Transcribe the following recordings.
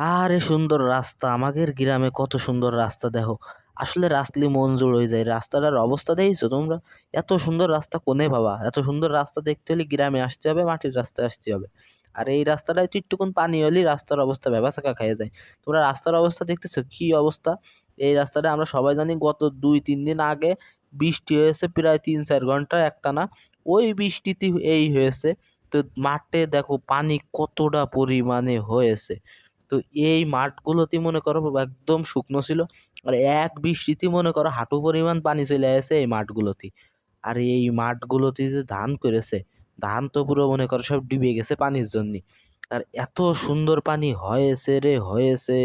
আরে সুন্দর রাস্তা, আমাদের গ্রামে কত সুন্দর রাস্তা দেখো। আসলে রাস্তালি মন জোড় হয়ে যায়, রাস্তাটার অবস্থা দেখেছ তোমরা? এত সুন্দর রাস্তা কোনে পাবা? এত সুন্দর রাস্তা দেখতে হলে গ্রামে আসতে হবে, মাটির রাস্তায় আসতে হবে। আর এই রাস্তাটায় একটুকুন পানি হলেই রাস্তার অবস্থা ভ্যাবাচাকা খেয়ে যায়। তোমরা রাস্তার অবস্থা দেখতেছো? কি অবস্থা? এই রাস্তাটা আমরা সবাই জানি গত দুই, তিন দিন আগে বৃষ্টি হয়েছে প্রায় তিন, চার ঘণ্টা একটানা। ওই বৃষ্টিতে এই হয়েছে। তো মাঠে দেখো পানি কতটা পরিমাণে হয়েছে। তো এই মাঠগুলোতে মনে করো একদম শুকনো ছিল। আর এক বৃষ্টিতে মনে করো হাঁটু পরিমাণ পানি চলে আসে এই মাঠগুলোতে। আর এই মাঠগুলোতে যে ধান করেছে, ধান তো পুরো মনে করো সব ডুবে গেছে পানির জন্য। আর এত সুন্দর পানি হয়েছে রে, হয়েছে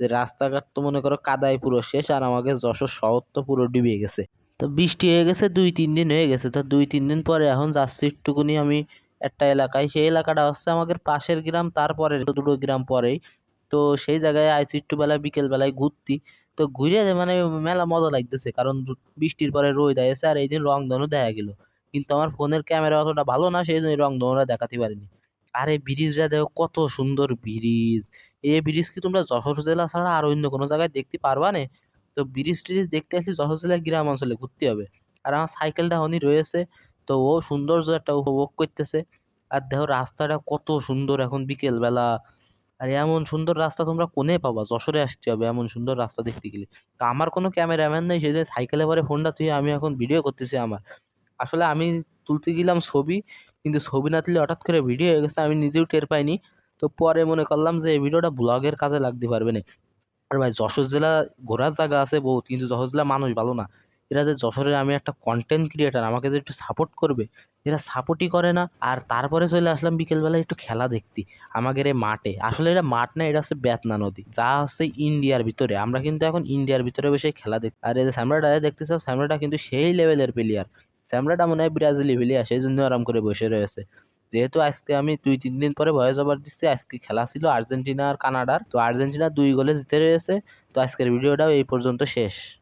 যে রাস্তাঘাট তো মনে করো কাদায় পুরো শেষ আর আমাকে যশোর শহর তো পুরো ডুবে গেছে। তো বৃষ্টি হয়ে গেছে, দুই তিন দিন হয়ে গেছে। তো দুই তিন দিন পরে এখন যাচ্ছি একটুকুনি আমি একটা এলাকায়। সেই এলাকাটা হচ্ছে আমাদের পাশের গ্রাম তারপরে দুটো গ্রাম পরেই। তো সেই জায়গায় আইসি একটু বেলায় বিকেল বেলায় ঘুরতি। তো ঘুরে মানে মেলা মজা লাগতেছে, কারণ বৃষ্টির পরে রোদ আইসে আর এই দিন রংধনু দেখা গেল। কিন্তু আমার ফোনের ক্যামেরা অতটা ভালো না, সেই জন্য রংধনুটা দেখাতে পারিনি। আরে ব্রিজটা দেখো, কত সুন্দর ব্রিজ। এই ব্রিজ কি তোমরা যশোর জেলা ছাড়া আর অন্য কোনো জায়গায় দেখতে পারবা না? তো ব্রিজ ট্রিজ দেখতে আসলে যশোর জেলার গ্রাম অঞ্চলে, ঘুরতে হবে। আর আমার সাইকেলটা হনি রয়েছে। তো ও সৌন্দর্য একটা উপভোগ করতেছে। আর দেখো, রাস্তাটা কত সুন্দর এখন বিকেল বেলা আর, এমন সুন্দর রাস্তা তোমরা কোনে পাবা? যশোরে আসতে হবে এমন সুন্দর রাস্তা দেখতে গেলে। তো আমার কোনো ক্যামেরাম্যান নেই সেই যে সাইকেলে পরে ফোনটা তুই আমি এখন ভিডিও করতেছি আমার। আসলে আমি তুলতে গেলাম ছবি, কিন্তু ছবি না তুলে হঠাৎ করে ভিডিও হয়ে গেছে, আমি নিজেও টের পাইনি। তো পরে মনে করলাম যে এই ভিডিওটা ব্লগের কাজে লাগতে পারবে না। আর ভাই, যশোর জেলা ঘোরার জায়গা আছে বহুত, কিন্তু যশোর জেলা মানুষ ভালো না। এরা যে যশোরের আমি একটা কন্টেন্ট ক্রিয়েটার আমাকে যে একটু সাপোর্ট করবে, এরা সাপোর্টই করে না। আর তারপরে চলে আসলাম বিকেলবেলা একটু খেলা দেখতে আমাদের এই মাঠে। আসলে এটা মাঠ না, এটা হচ্ছে বেতনা নদী। যা হচ্ছে ইন্ডিয়ার ভিতরে। আমরা কিন্তু এখন ইন্ডিয়ার ভিতরে বসে খেলা দেখি, আর এই যে স্যামরাটা দেখতেছ স্যামরাটা কিন্তু সেই লেভেলের প্লেয়ার স্যামরাটা মনে হয় ব্রাজিলি প্লেয়ার সেই জন্য আরাম করে বসে রয়েছে। যেহেতু আজকে আমি দুই, তিন দিন পরে ভয়েস ওভার দিচ্ছি, আজকে খেলা ছিল আর্জেন্টিনা আর কানাডার। তো আর্জেন্টিনা দুই গোলে জিতে রয়েছে। তো আজকের ভিডিওটাও এই পর্যন্ত শেষ।